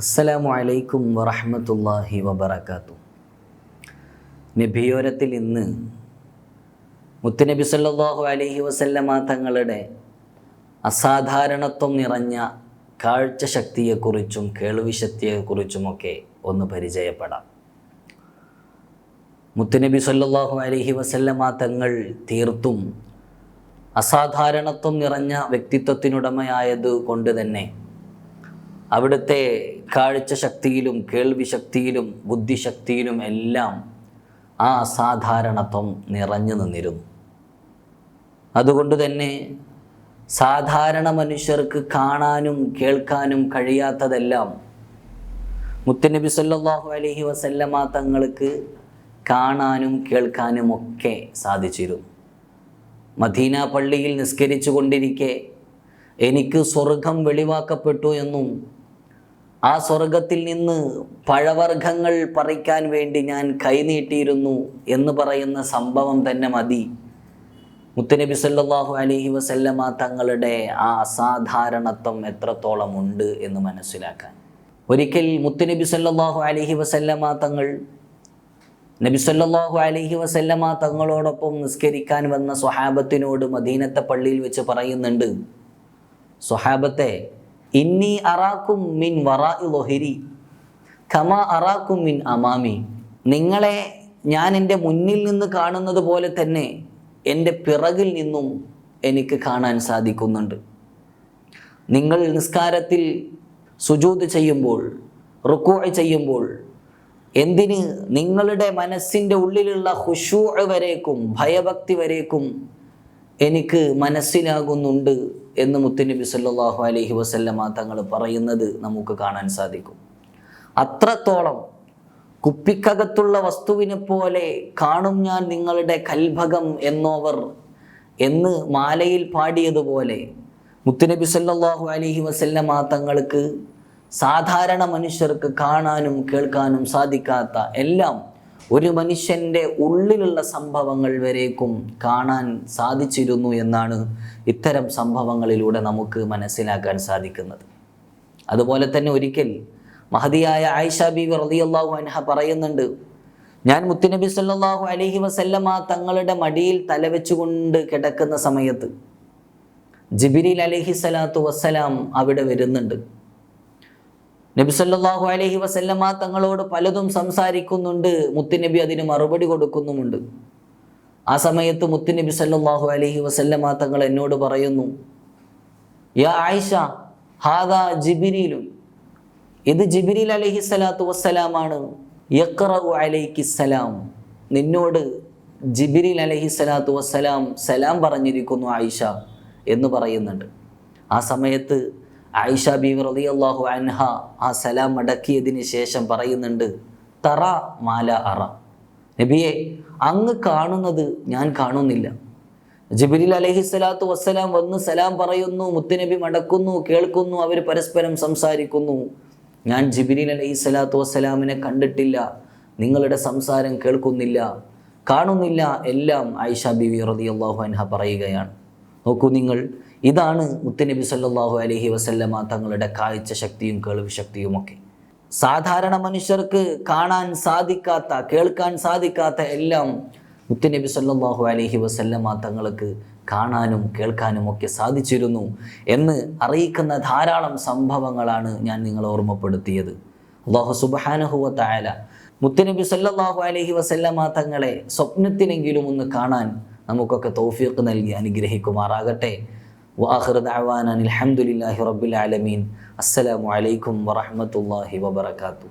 അസ്സലാമു അലൈക്കും വറഹമത്തല്ലാഹി വബർക്കാത്തു നബിയോരത്തിൽ ഇന്ന് മുത്തുനബി സല്ലാഹു അലൈഹി വസല്ലമ തങ്ങളുടെ അസാധാരണത്വം നിറഞ്ഞ കാഴ്ച ശക്തിയെക്കുറിച്ചും കേൾവി ശക്തിയെക്കുറിച്ചുമൊക്കെ ഒന്ന് പരിചയപ്പെടാം. മുത്തുനബി സല്ലാഹു അലൈഹി വസല്ലമ തങ്ങൾ തീർത്തും അസാധാരണത്വം നിറഞ്ഞ വ്യക്തിത്വത്തിനുടമയായത് കൊണ്ട് തന്നെ അവിടുത്തെ കാഴ്ച ശക്തിയിലും കേൾവി ശക്തിയിലും ബുദ്ധിശക്തിയിലും എല്ലാം ആ അസാധാരണത്വം നിറഞ്ഞു നിന്നിരുന്നു. അതുകൊണ്ട് തന്നെ സാധാരണ മനുഷ്യർക്ക് കാണാനും കേൾക്കാനും കഴിയാത്തതെല്ലാം മുത്തനബി സല്ലാഹു അലഹി വസല്ലമ തങ്ങൾക്ക് കാണാനും കേൾക്കാനും ഒക്കെ സാധിച്ചിരുന്നു. മദീന പള്ളിയിൽ നിസ്കരിച്ചു കൊണ്ടിരിക്കെ എനിക്ക് സ്വർഗം വെളിവാക്കപ്പെട്ടു എന്നും ആ സ്വർഗത്തിൽ നിന്ന് പഴവർഗങ്ങൾ പറിക്കാൻ വേണ്ടി ഞാൻ കൈനീട്ടിയിരുന്നു എന്ന് പറയുന്ന സംഭവം തന്നെ മതി. മുത്തനബി സല്ലാഹു അലഹി വസല്ലമ തങ്ങളുടെ ആ അസാധാരണത്വം എത്രത്തോളം ഉണ്ട് എന്ന് മനസ്സിലാക്കാൻ. ഒരിക്കൽ മുത്തനബി സല്ലാഹു അലഹി വസല്ലമ തങ്ങൾ നബി സല്ലാഹു അലഹി വസല്ലമ തങ്ങളോടൊപ്പം നിസ്കരിക്കാൻ വന്ന സ്വഹാബത്തിനോട് മദീനത്തെ പള്ളിയിൽ വെച്ച് പറയുന്നുണ്ട് സ്വഹാബത്തെ ഇന്നി അറാക്കും മിൻ വറാ ലൊഹിരി ഖമ അറാക്കും മിൻ അമാമി നിങ്ങളെ ഞാൻ എന്റെ മുന്നിൽ നിന്ന് കാണുന്നത് പോലെ തന്നെ എന്റെ പിറകിൽ നിന്നും എനിക്ക് കാണാൻ സാധിക്കുന്നുണ്ട്. നിങ്ങൾ നിസ്കാരത്തിൽ സുജൂത് ചെയ്യുമ്പോൾ റുക്കൂ ചെയ്യുമ്പോൾ എന്തിന് നിങ്ങളുടെ മനസ്സിന്റെ ഉള്ളിലുള്ള ഹുഷൂ വരേക്കും ഭയഭക്തി വരേക്കും എനിക്ക് മനസ്സിലാകുന്നുണ്ട് എന്ന് മുത്തുനബി സല്ലാഹു അലഹി വസല്ലമ തങ്ങൾ പറയുന്നത് നമുക്ക് കാണാൻ സാധിക്കും. അത്രത്തോളം കുപ്പിക്കകത്തുള്ള വസ്തുവിനെ പോലെ കാണും ഞാൻ നിങ്ങളുടെ കൽഭകം എന്നോവർ എന്ന് മാലയിൽ പാടിയതുപോലെ മുത്തുനബി സല്ലാഹു അലഹി വസല്ലമ തങ്ങൾക്ക് സാധാരണ മനുഷ്യർക്ക് കാണാനും കേൾക്കാനും സാധിക്കാത്ത എല്ലാം ഒരു മനുഷ്യന്റെ ഉള്ളിലുള്ള സംഭവങ്ങൾ വരേക്കും കാണാൻ സാധിച്ചിരുന്നു എന്നാണ് ഇത്തരം സംഭവങ്ങളിലൂടെ നമുക്ക് മനസ്സിലാക്കാൻ സാധിക്കുന്നത്. അതുപോലെ തന്നെ ഒരിക്കൽ മഹതിയായ ആയിഷ ബി റളിയല്ലാഹു അൻഹ പറയുന്നുണ്ട് ഞാൻ മുത്തുനബി സല്ലാഹു അലഹി വസല്ലമ തങ്ങളുടെ മടിയിൽ തലവെച്ചുകൊണ്ട് കിടക്കുന്ന സമയത്ത് ജിബിരിൽ അലഹി സ്വലാത്തു വസ്സലാം അവിടെ വരുന്നുണ്ട്. നബി അലഹി അലൈഹി വസല്ലമ തങ്ങളോട് പലതും സംസാരിക്കുന്നുണ്ട്. മുത്തുനബി അതിന് മറുപടി കൊടുക്കുന്നുമുണ്ട്. ആ സമയത്ത് മുത്തുനബി സല്ലാഹു അലഹി വസല്ലമ തങ്ങൾ എന്നോട് പറയുന്നു യാ ആയിഷ ഹാദ ജിബിരിയിലും ഇത് ജിബിരിൽ അലഹി സ്വലാത്തു വസ്സലാമാണ്. സലാം നിന്നോട് ജിബിരിൽ അലഹി സ്വലാത്തു വസ്സലാം സലാം പറഞ്ഞിരിക്കുന്നു ആയിഷ എന്ന് പറയുന്നുണ്ട്. ആ സമയത്ത് ആയിഷ ബീവി അള്ളാഹു അൻഹ ആ സലാം മടക്കിയതിന് ശേഷം പറയുന്നുണ്ട് തറ മാല അറ. നബിയെ അങ്ങ് കാണുന്നത് ഞാൻ കാണുന്നില്ല. ജിബിരിൽ അലഹി സ്വലാത്തു വസ്സലാം വന്ന് സലാം പറയുന്നു മുത്തുനബി മടക്കുന്നു കേൾക്കുന്നു അവർ പരസ്പരം സംസാരിക്കുന്നു. ഞാൻ ജിബിലിൽ അലഹി സ്വലാത്തു വസ്സലാമിനെ കണ്ടിട്ടില്ല നിങ്ങളുടെ സംസാരം കേൾക്കുന്നില്ല കാണുന്നില്ല എല്ലാം ആയിഷ ബിവി അള്ളാഹു അൻഹ പറയുകയാണ്. നോക്കൂ നിങ്ങൾ. ഇതാണ് മുത്തനബി സല്ലാഹു അലഹി വസല്ലമ തങ്ങളുടെ കാഴ്ച ശക്തിയും കേൾവി ശക്തിയും ഒക്കെ. സാധാരണ മനുഷ്യർക്ക് കാണാൻ സാധിക്കാത്ത കേൾക്കാൻ സാധിക്കാത്ത എല്ലാം മുത്തനബി സല്ലാഹു അലഹി വസല്ലമ തങ്ങൾക്ക് കാണാനും കേൾക്കാനും ഒക്കെ സാധിച്ചിരുന്നു എന്ന് അറിയിക്കുന്ന ധാരാളം സംഭവങ്ങളാണ് ഞാൻ നിങ്ങളെ ഓർമ്മപ്പെടുത്തിയത്. അള്ളാഹു സുബാനഹുവ തായാല മുത്തനബി സല്ലാഹു അലഹി വസല്ലമ തങ്ങളെ സ്വപ്നത്തിനെങ്കിലും ഒന്ന് കാണാൻ നമുക്കൊക്കെ തൗഫീഖ് നൽകി അനുഗ്രഹിക്കുമാറാകട്ടെ വാഹിർ ദഅവാന അൽഹംദുലില്ലാഹി റബ്ബിൽ ആലമീൻ അസ്സലാമു അലൈക്കും വറഹ്മത്തുള്ളാഹി വബറകാതുഹു